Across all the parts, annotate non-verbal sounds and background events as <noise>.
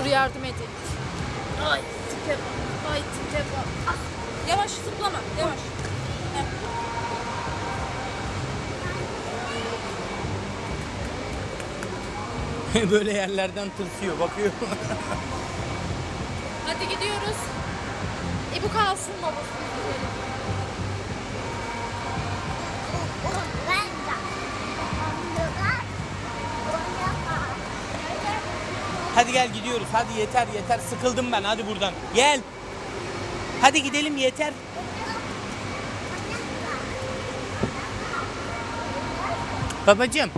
Dur yardım edeyim. Ay tipe bak. Ay tipe bak. Ah, Yavaş zıplama. Yavaş. Heh. <laughs> Böyle yerlerden tırsıyor bakıyor. Hadi gidiyoruz. E bu kalsın babası. Hadi gel gidiyoruz. Hadi yeter yeter. Sıkıldım ben. Hadi buradan. Gel. Hadi gidelim yeter. Babacığım.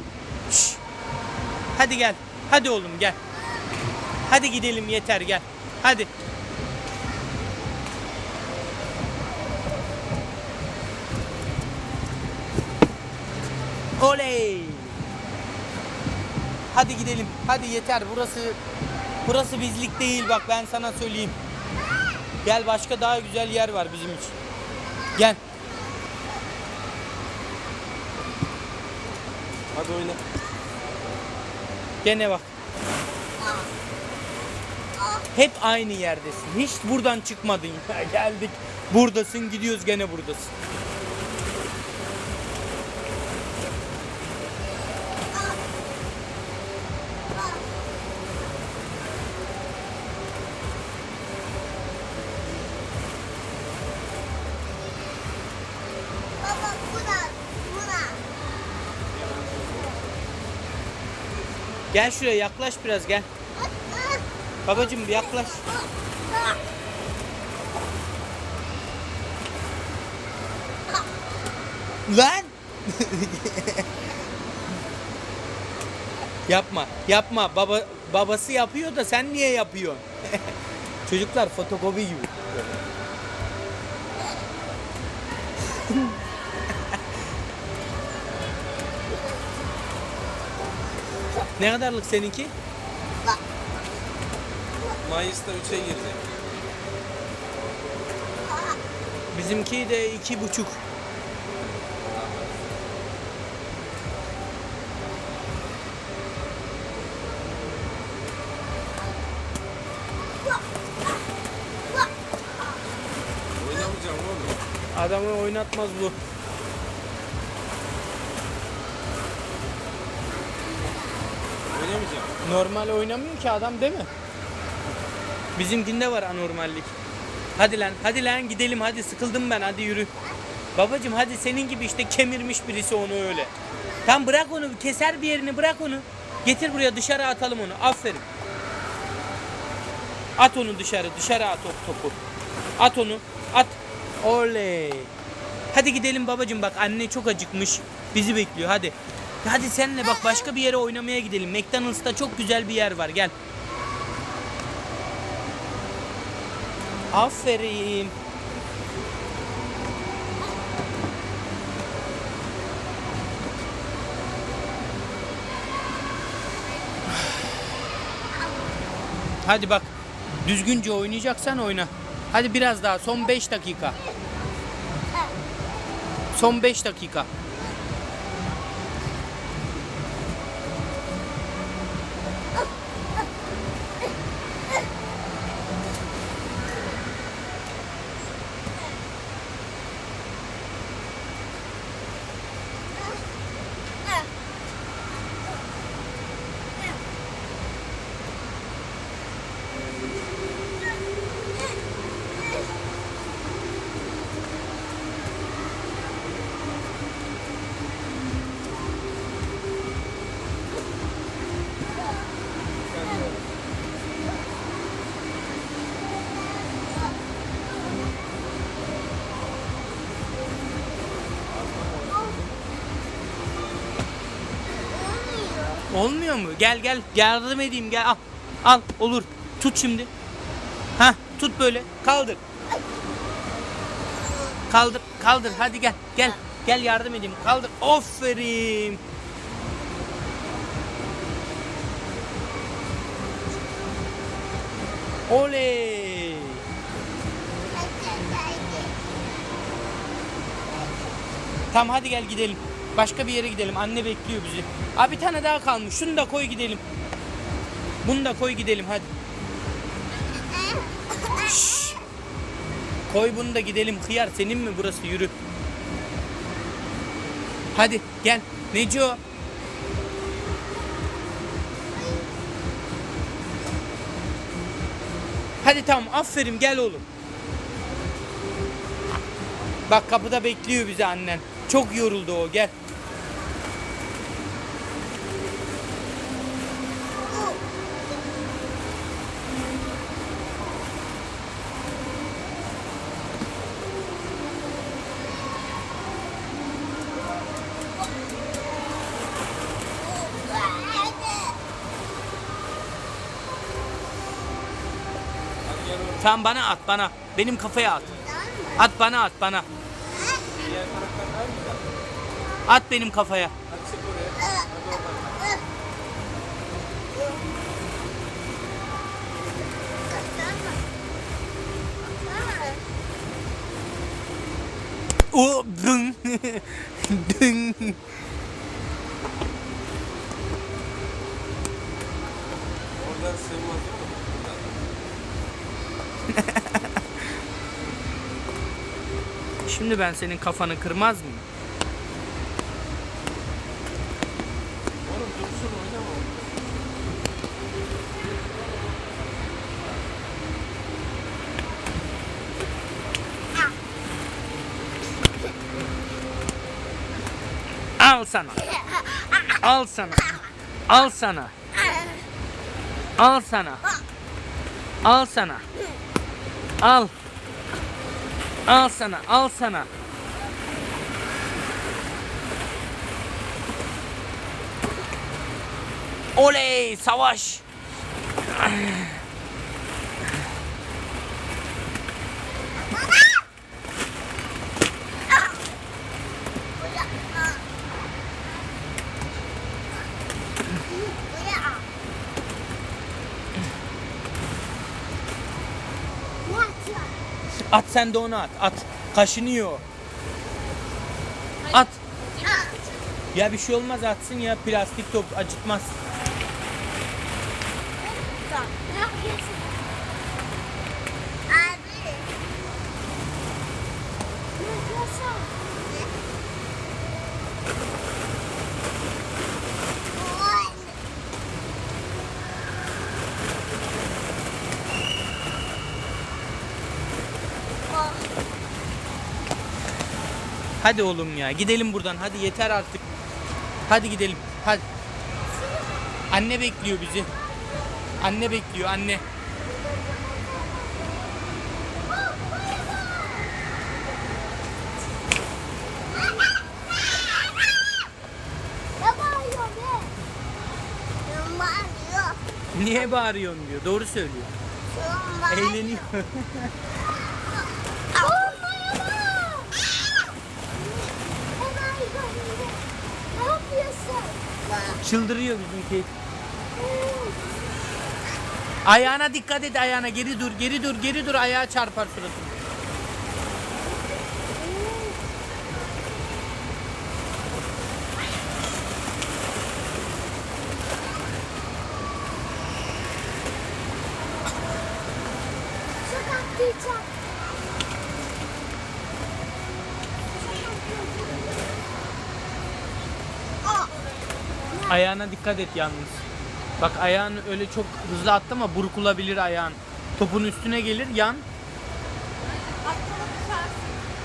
Şş. Hadi gel. Hadi oğlum gel. Hadi gidelim yeter gel. Hadi. Oley. Hadi gidelim. Hadi yeter. Burası burası bizlik değil bak ben sana söyleyeyim. Gel başka daha güzel yer var bizim için. Gel. Hadi oyna. Gene bak. Hep aynı yerdesin. Hiç buradan çıkmadın. <laughs> Geldik. Buradasın gidiyoruz gene buradasın. Gel şuraya yaklaş biraz gel. Babacım bir yaklaş. Lan! <laughs> yapma, yapma. Baba babası yapıyor da sen niye yapıyorsun? <laughs> Çocuklar fotokopi gibi. Ne kadarlık seninki? Mayıs'ta 3'e girecek. Bizimki de iki buçuk. Adamı oynatmaz bu. Oynamayacağım. Normal oynamıyor ki adam değil mi? Bizimkinde var anormallik. Hadi lan, hadi lan gidelim hadi sıkıldım ben hadi yürü. Babacım hadi senin gibi işte kemirmiş birisi onu öyle. Tam bırak onu keser bir yerini bırak onu. Getir buraya dışarı atalım onu. Aferin. At onu dışarı dışarı at o topu. At onu at. Oley. Hadi gidelim babacım bak anne çok acıkmış. Bizi bekliyor hadi. Hadi senle bak başka bir yere oynamaya gidelim. McDonald's'ta çok güzel bir yer var gel. Aferin. Hadi bak. Düzgünce oynayacaksan oyna. Hadi biraz daha. Son 5 dakika. Son 5 dakika. Olmuyor mu? Gel gel yardım edeyim gel al. Al olur. Tut şimdi. Ha tut böyle. Kaldır. Kaldır kaldır hadi gel gel. Gel yardım edeyim. Kaldır. Aferin. Oley. Tamam hadi gel gidelim. Başka bir yere gidelim. Anne bekliyor bizi. Abi bir tane daha kalmış. Şunu da koy gidelim. Bunu da koy gidelim hadi. Şşş. Koy bunu da gidelim. Hıyar senin mi burası? Yürü. Hadi gel. Neco. Hadi tamam aferin gel oğlum. Bak kapıda bekliyor bizi annen. Çok yoruldu o gel. Tamam bana at bana. Benim kafaya at. At bana at bana. At benim kafaya. O dın. <laughs> dın. Oradan sığmaz Şimdi ben senin kafanı kırmaz mıyım? Oğlum dursun. Al sana. Al sana. Al sana. Al sana. Al sana. Al. Al sana. Al sana. Oley savaş. At sen de onu at. At. Kaşınıyor. At. Ya bir şey olmaz atsın ya plastik top acıtmaz. Ne yapıyorsun? Abi. Ne yapıyorsun? Oy. Oh. Hadi oğlum ya gidelim buradan hadi yeter artık. Hadi gidelim hadi. Anne bekliyor bizi. Anne bekliyor anne. Niye bağırıyorsun diyor. Doğru söylüyor. Eğleniyor. <laughs> Olmaya bak! Hemen yukarı. Ne yapıyorsun? Çıldırıyor bizimki. Ayağına dikkat et ayağına geri dur geri dur geri dur ayağa çarpar suratına. Ayağına dikkat et yalnız. Bak ayağını öyle çok hızlı atlama burkulabilir ayağın. Topun üstüne gelir yan.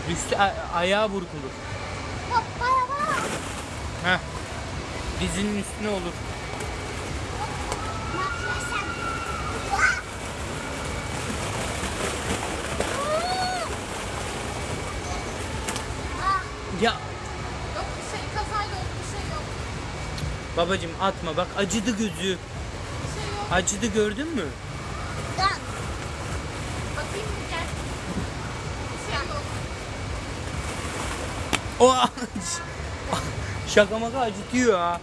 Düştü a- ayağı burkulur. bak, bana. Heh. Dizinin üstüne olur. Ya Yok bir şey kazayla oldu bir şey yok. Babacım atma bak acıdı gözü. Acıdı gördün mü? lan. Bakayım mı gel. Bir şey yok. O <laughs> şaka maka acıtıyor ha.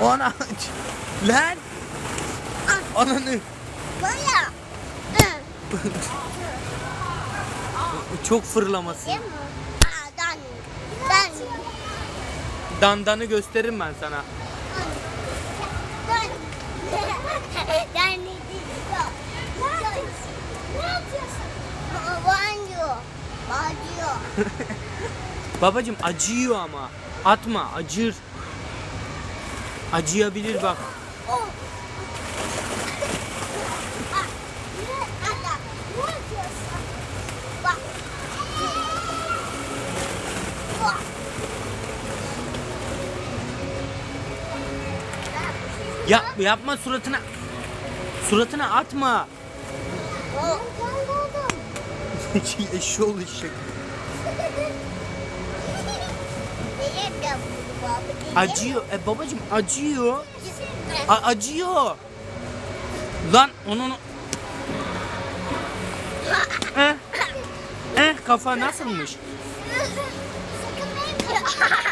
Ona lan ananı Böyle. <laughs> Hı. çok fırlaması. Dandanı gösteririm ben sana. <laughs> Babacım acıyor ama. Atma acır. Acıyabilir bak. Oh. Yap, yapma suratına. Suratına atma. <laughs> Eşi oldu eşek. Acıyor. E babacım acıyor. A acıyor. Lan onun... Eh, eh kafa nasılmış? <laughs>